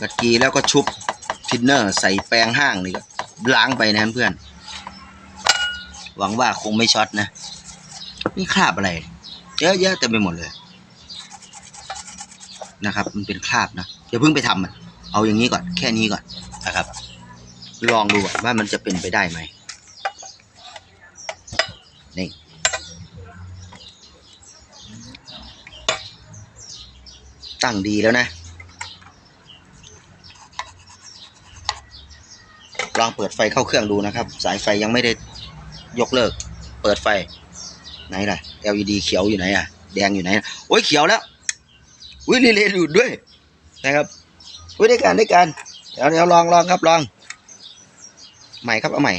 กดกีแล้วก็ชุบทินเนอร์ใส่แปรงห้างนี่ก็ล้างไปนะเพื่อน หวังว่าคงไม่ช็อตนะนี่คราบอะไร เยอะแยะเต็มไปหมดเลยนะครับ มันเป็นคราบนะอย่าเพิ่งไปทำมัน เอาอย่างนี้ก่อนแค่นี้ก่อนนะครับ ลองดูก่อนว่ามันจะเป็นไปได้ไหมนี่ตั้งดีแล้วนะ ลองเปิดไฟเข้าเครื่องดูนะครับ สายไฟยังไม่ได้ยกเลิก เปิดไฟ ไหนล่ะ LED เขียวอยู่ไหนอะ แดงอยู่ไหน โอ้ยเขียวแล้วอุ้ยรีเลย์หลุดด้วยนะครับอุ้ยได้การได้การ เดี๋ยวเดี๋ยวลองลองครับลอง ใหม่ครับเอาใหม่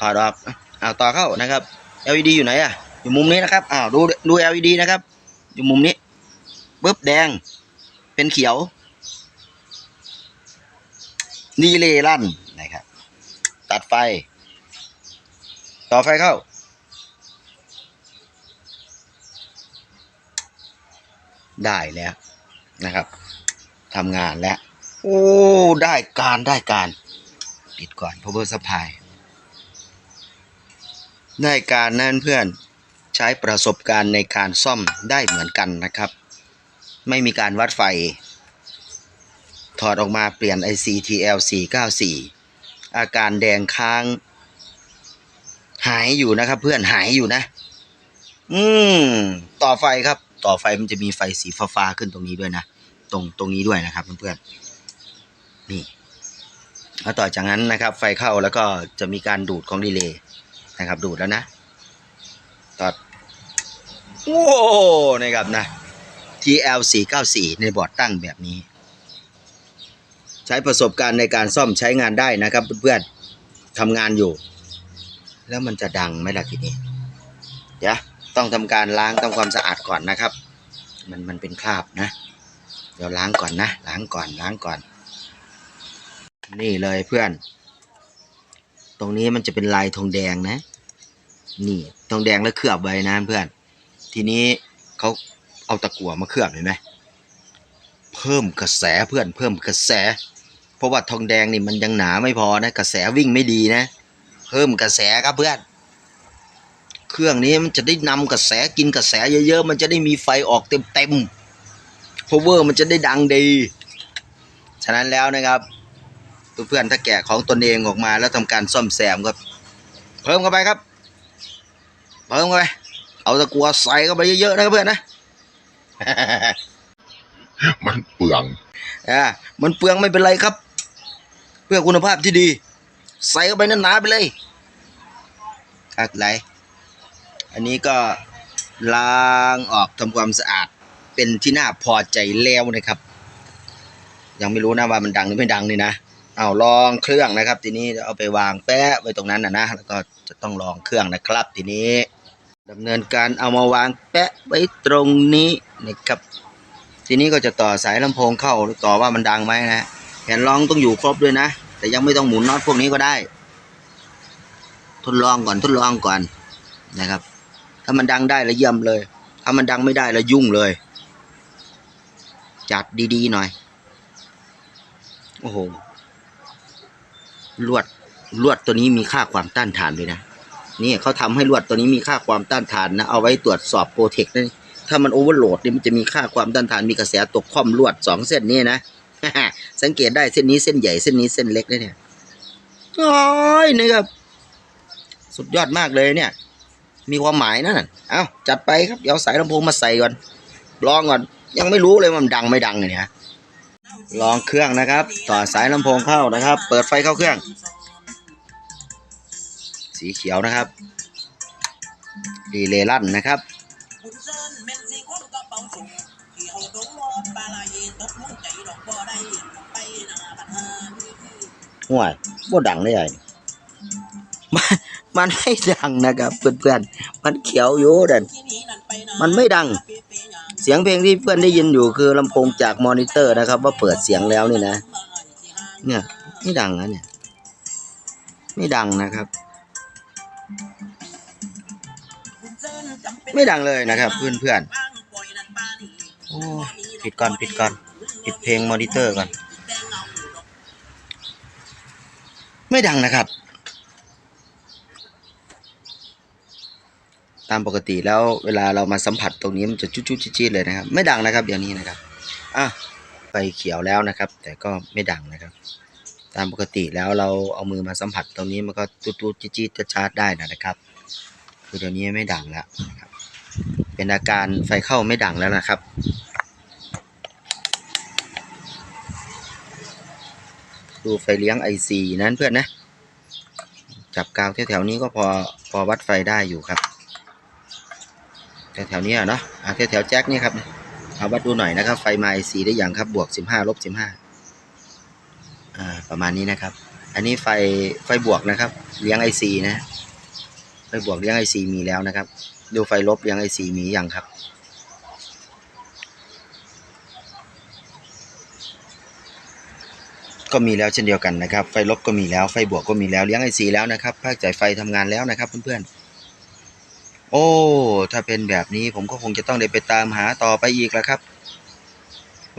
ถอดออกอ้าวต่อเข้านะครับ LED อยู่ไหนอะ อยู่มุมนี้นะครับอ้าวดูดู LED นะครับ อยู่มุมนี้ปึ๊บแดง เป็นเขียวนีเลลั่นนะครับ ตัดไฟ ต่อไฟเข้า ได้แล้วนะครับทำงานแล้ว โอ้ ได้การได้การ ปิดก่อน power supply ได้การนั่นเพื่อนใช้ประสบการณ์ในการซ่อมได้เหมือนกันนะครับ ไม่มีการวัดไฟ ถอดออกมาเปลี่ยน IC TL 494 อาการแดงค้าง หายอยู่นะครับ เพื่อนหายอยู่นะ อืม ต่อไฟครับ ต่อไฟมันจะมีไฟสีฟ้าๆขึ้นตรงนี้ด้วยนะตรงตรงนี้ด้วยนะครับ เพื่อนๆนี่แล้วต่อจากนั้นนะครับ ไฟเข้าแล้วก็จะมีการดูดของดีเลย์นะครับ ดูดแล้วนะต่อโอ้นะครับนะ TL 494 ในบอร์ดตั้งแบบนี้ ช้ประสบการณ์ในการซ่อมใช้งานได้นะครับ เพื่อนๆทำงานอยู่ แล้วมันจะดังไหมล่ะทีนี้เดี๋ยวต้องทำการล้างทำความสะอาดก่อนนะครับ มันมันเป็นคราบนะ เดี๋ยวล้างก่อนนะ ล้างก่อนล้างก่อน นี่เลยเพื่อน ตรงนี้มันจะเป็นลายทองแดงนะ นี่ทองแดงแล้วเคลือบไว้นะเพื่อน ทีนี้เขาเอาตะกั่วมาเคลือบเห็นไหมเพิ่มกระแสเพื่อนเพิ่มกระแส เพราะว่าทองแดงนี่มันยังหนาไม่พอนะกระแสวิ่งไม่ดีนะ เพิ่มกระแสครับเพื่อนเครื่องนี้มันจะได้นำกระแสกินกระแสเยอะๆ มันจะได้มีไฟออกเต็มๆ power มันจะได้ดังดี ฉะนั้นแล้วนะครับเพื่อนๆถ้าแกะของตนเองออกมาแล้วทำการซ่อมแซมก็เพิ่มเข้าไปครับ เพิ่มเข้าไป เอาตะกัวใส่เข้าไปเยอะๆนะครับเพื่อนนะ มันเปลืองอ่ามันเปลืองไม่เป็นไรครับเพื่อคุณภาพที่ดี ใส่เข้าไปหนาๆไปเลยครับไหล อันนี้ก็ล้างออกทำความสะอาดเป็นที่น่าพอใจแล้วนะครับ ยังไม่รู้นะว่ามันดังหรือไม่ดังนี่นะเอาลองเครื่องนะครับ ทีนี้เอาไปวางแปะไว้ตรงนั้นนะนะแล้วก็จะต้องลองเครื่องนะครับ ทีนี้ดำเนินการเอามาวางแปะไว้ตรงนี้นะครับ ทีนี้ก็จะต่อสายลำโพงเข้าต่อว่ามันดังไหมนะ นรองต้องอยู่ครบด้วยนะ แต่ยังไม่ต้องหมุนน็อตพวกนี้ก็ได้ ทดลองก่อนทดลองก่อนนะครับ ถ้ามันดังได้แล้วเยี่ยมเลย ถ้ามันดังไม่ได้แล้วยุ่งเลย จัดดีๆหน่อย โอ้โห ลวดลวดตัวนี้มีค่าความต้านทานด้วยนะนี่เขาทำให้ลวดตัวนี้มีค่าความต้านทานนะ เอาไว้ตรวจสอบโปรเทคนะถ้ามันโอเวอร์โหลดนี่มันจะมีค่าความต้านทานมีกระแสตกค่อมลวดสองเส้นนี้นะ สังเกตได้เส้นนี้เส้นใหญ่เส้นนี้เส้นเล็กนะเนี่ยโอ้ยนะครับ สุดยอดมากเลยเนี่ย มีความหมายนะนั่นเอาจัดไปครับเดี๋ยวสายลำโพงมาใส่ก่อนลองก่อน ยังไม่รู้เลยว่ามันดังไม่ดังเลยนี่ยลองเครื่องนะครับ ต่อสายลำโพงเข้านะครับ เปิดไฟเข้าเครื่อง สีเขียวนะครับดีเลยลั่นนะครับ ตกลงใจดอกบ่ได้ไปหน้าบัดหาห่วยบ่ดังเลยไอ้มันมันไม่ดังนะครับเพื่อนๆ มันเขียวอยู่เด่นที่นี้นั่นไปนะมันไม่ดัง เสียงเพลงที่เพื่อนได้ยินอยู่คือลำโพงจากมอนิเตอร์นะครับ ว่าเปิดเสียงแล้วนี่นะ เนี่ยไม่ดังนะเนี่ย ไม่ดังนะครับ ไม่ดังเลยนะครับ เพื่อนๆโอ้ ปิดก่อนปิดก่อนปิดเพลงมอนิเตอร์ก่อน ไม่ดังนะครับ ตามปกติแล้วเวลาเรามาสัมผัสตรงนี้มันจะจุ๊ๆจี๊ดๆเลยนะครับ ไม่ดังนะครับอย่างนี้นะครับอะไฟเขียวแล้วนะครับ แต่ก็ไม่ดังนะครับ ตามปกติแล้วเราเอามือมาสัมผัสตรงนี้มันก็ตุ๊ดๆจี๊ดๆชาร์จได้นะครับ คือเดี๋ยวนี้ไม่ดังแล้วนะครับเป็นอาการไฟเข้าไม่ดังแล้วนะครับ ดูไฟเลี้ยง IC นั้นเพื่อนนะ จับกาวแถวๆนี้ก็พอพอวัดไฟได้อยู่ครับ แถวๆนี้เนาะอ่าแถวๆแจ็คนี่ครับเอาวัดดูหน่อยนะครับ ไฟมา IC ได้อย่างครับบวก 15ลบ15อ่าประมาณนี้นะครับ อันนี้ไฟไฟบวกนะครับ เลี้ยง IC นะไฟบวกเลี้ยง IC มีแล้วนะครับ ดูไฟลบเลี้ยง IC มีอย่างครับ ก็มีแล้วเช่นเดียวกันนะครับ ไฟลบก็มีแล้ว ไฟบวกก็มีแล้ว เลี้ยง IC แล้วนะครับ ภาคจ่ายไฟทำงานแล้วนะครับเพื่อนๆ โอ้ ถ้าเป็นแบบนี้ผมก็คงจะต้องได้ไปตามหาต่อไปอีกแล้วครับ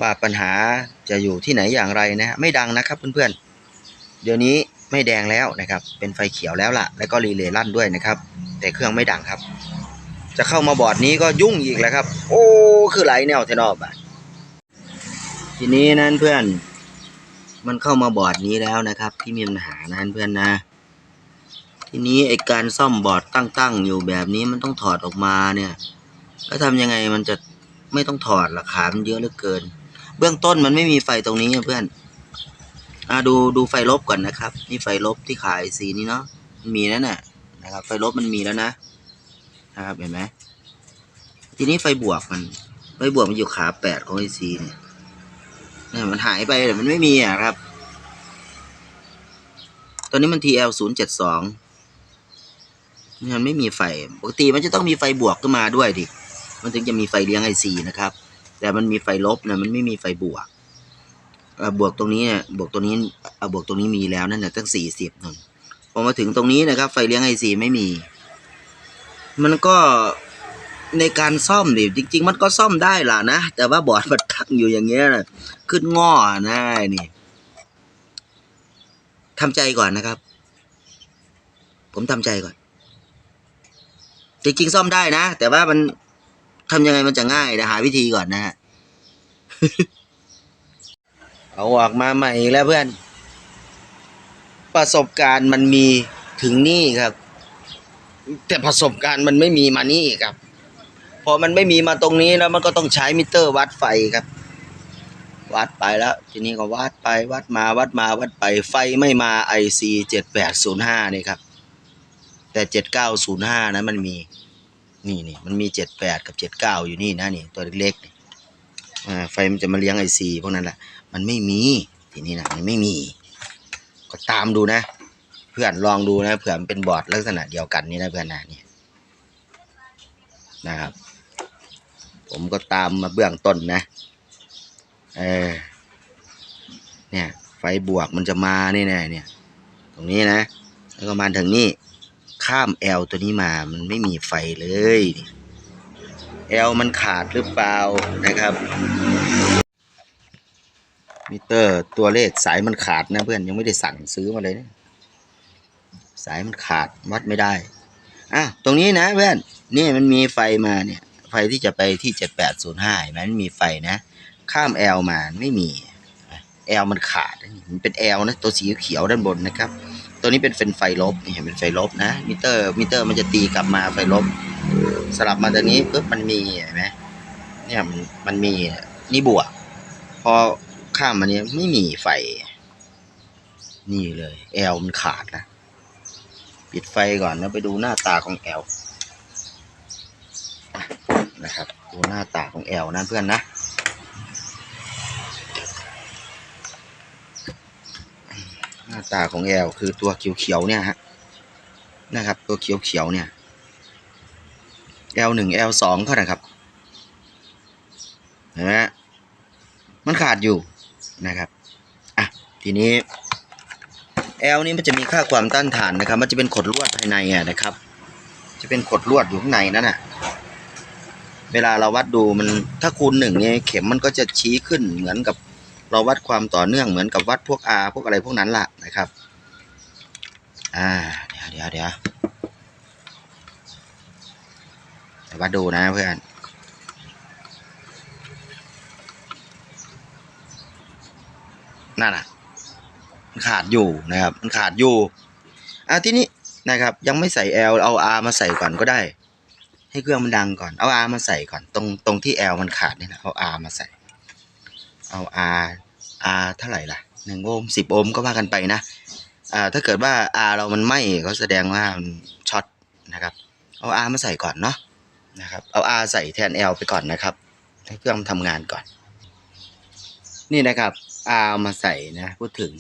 ว่าปัญหาจะอยู่ที่ไหนอย่างไรนะฮะ ไม่ดังนะครับเพื่อนๆ เดี๋ยวนี้ไม่แดงแล้วนะครับ เป็นไฟเขียวแล้วล่ะ แล้วก็รีเลย์ลั่นด้วยนะครับ แต่เครื่องไม่ดังครับ จะเข้ามาบอร์ดนี้ก็ยุ่งอีกแล้วครับ โอ้ คือไหลแนวเทนอบอะทีนี้นั้นเพื่อน มันเข้ามาบอร์ดนี้แล้วนะครับที่มีปัญหานั้นเพื่อนนะ ทีนี้ไอการซ่อมบอร์ดตั้งๆอยู่แบบนี้มันต้องถอดออกมาเนี่ย แล้วทำยังไงมันจะไม่ต้องถอดราคามันเยอะเหลือเกิน เบื้องต้นมันไม่มีไฟตรงนี้อะเพื่อนอ่าดูดูไฟลบก่อนนะครับ นี่ไฟลบที่ขายสีนี้เนาะมันมีแล้วน่ะนะครับ ไฟลบมันมีแล้วนะนะครับเห็นไหมทีนี้ไฟบวกมันไฟบวกมันอยู่ขาแปดของไอซีเนี่ย เนี่ยมันหายไปแต่มันไม่มีอะครับ ตอนนี้มัน TL ศูนย์เจ็ดสองมันไม่มีไฟ ปกติมันจะต้องมีไฟบวกขึ้นมาด้วยดิ มันถึงจะมีไฟเลี้ยงไอซีนะครับ แต่มันมีไฟลบนะมันไม่มีไฟบวกเอ่อบวกตรงนี้เนี่ยบวกตรงนี้เอาบวกตรงนี้มีแล้วนั่นแหละตั้งสี่สิบนนพอมาถึงตรงนี้นะครับ ไฟเลี้ยงไอซีไม่มี มันก็ ในการซ่อมดิจริง ๆ มันก็ซ่อมได้ล่ะนะ แต่ว่าบอร์ดมันตั้งอยู่อย่างเงี้ยนะขึ้นง้อนะนี่ทำใจก่อนนะครับ ผมทำใจก่อน จริงๆซ่อมได้นะ แต่ว่ามันทำยังไงมันจะง่ายนะหาวิธีก่อนนะฮะเอาออกมาใหม่แล้วเพื่อน ประสบการณ์มันมีถึงนี่ครับ แต่ประสบการณ์มันไม่มีมานี่ครับ พอมันไม่มีมาตรงนี้แล้วมันก็ต้องใช้มิเตอร์วัดไฟครับ วัดไปแล้ว ทีนี้ก็วัดไปวัดมาวัดมาวัดไปไฟไม่มา IC เจ็ดแปดศูนย์ห้านี่ครับ แต่เจ็ดเก้าศูนย์ห้านะมันมีนี่นี่มันมีเจ็ดแปดกับเจ็ดเก้าอยู่นี่นะนี่ตัวเล็กๆนี่ไฟมันจะมาเลี้ยง IC พวกนั้นแหละมันไม่มีทีนี้นะมันไม่มี ก็ตามดูนะ เพื่อนลองดูนะเผื่อมันเป็นบอร์ดลักษณะเดียวกันนี่นะเพื่อนนะนี่นะครับ ผมก็ตามมาเบื้องต้นนะ เออ เนี่ย ไฟบวกมันจะมานี่แน่เนี่ย ตรงนี้นะ แล้วก็มาถึงนี่ ข้ามแอลตัวนี้มา มันไม่มีไฟเลยแอลมันขาดหรือเปล่านะครับ มิเตอร์ตัวเลขสายมันขาดนะเพื่อนยังไม่ได้สั่งซื้อมาเลยนะสายมันขาดวัดไม่ได้อะตรงนี้นะเพื่อนนี่มันมีไฟมาเนี่ย ไฟที่จะไปที่เจ็ดแปดศูนย์ห้ามันมีไฟนะ ข้ามแอลมาไม่มีแอลมันขาดมันเป็นแอลนะตัวสีเขียวด้านบนนะครับ ตัวนี้เป็นเป็นไฟลบนี่เห็นเป็นไฟลบนะมิเตอร์มิเตอร์มันจะตีกลับมาไฟลบ สลับมาตรงนี้ปุ๊บมันมีเห็นไหมเนี่ยมันมันมีนี่บวก พอข้ามมาเนี้ยไม่มีไฟ นี่เลยแอลมันขาดนะปิดไฟก่อนแล้วไปดูหน้าตาของแอล นะครับดูหน้าตาของแอลนะเพื่อนนะหน้าตาของแอลคือตัวเขียวๆเนี่ยฮะนะครับ ตัวเขียวๆเนี่ย L หนึ่ง L สองเขานะครับเห็นไหมมันขาดอยู่นะครับอะทีนี้ L นี้มันจะมีค่าความต้านทานนะครับ มันจะเป็นขดลวดภายในอะนะครับ จะเป็นขดลวดอยู่ข้างในนั่นน่ะ เวลาเราวัดดูมันถ้าคูณหนึ่งเนี่ยเข็มมันก็จะชี้ขึ้นเหมือนกับเราวัดความต่อเนื่องเหมือนกับวัดพวก R พวกอะไรพวกนั้นล่ะนะครับ อ่า เดี๋ยวเดี๋ยวเดี๋ยวเดี๋ยววัดดูนะเพื่อนนั่นน่ะมันขาดอยู่นะครับ มันขาดอยู่ อะที่นี้นะครับ ยังไม่ใส่ L เอา R มาใส่ก่อนก็ได้ ให้เครื่องมันดังก่อน เอา R มาใส่ก่อน ตรงตรงที่ L มันขาดนี่นะเอา R มาใส่ เอา R R เท่าไหร่ล่ะหนึ่งโอห์มสิบโอห์มก็ว่ากันไปนะอ่าถ้าเกิดว่า R เรามันไหม้ก็แสดงว่าช็อตนะครับ เอา R มาใส่ก่อนเนาะนะครับเอา R ใส่แทน L ไปก่อนนะครับ ให้เครื่องมันทำงานก่อน นี่นะครับ R เอามาใส่นะพูดถึง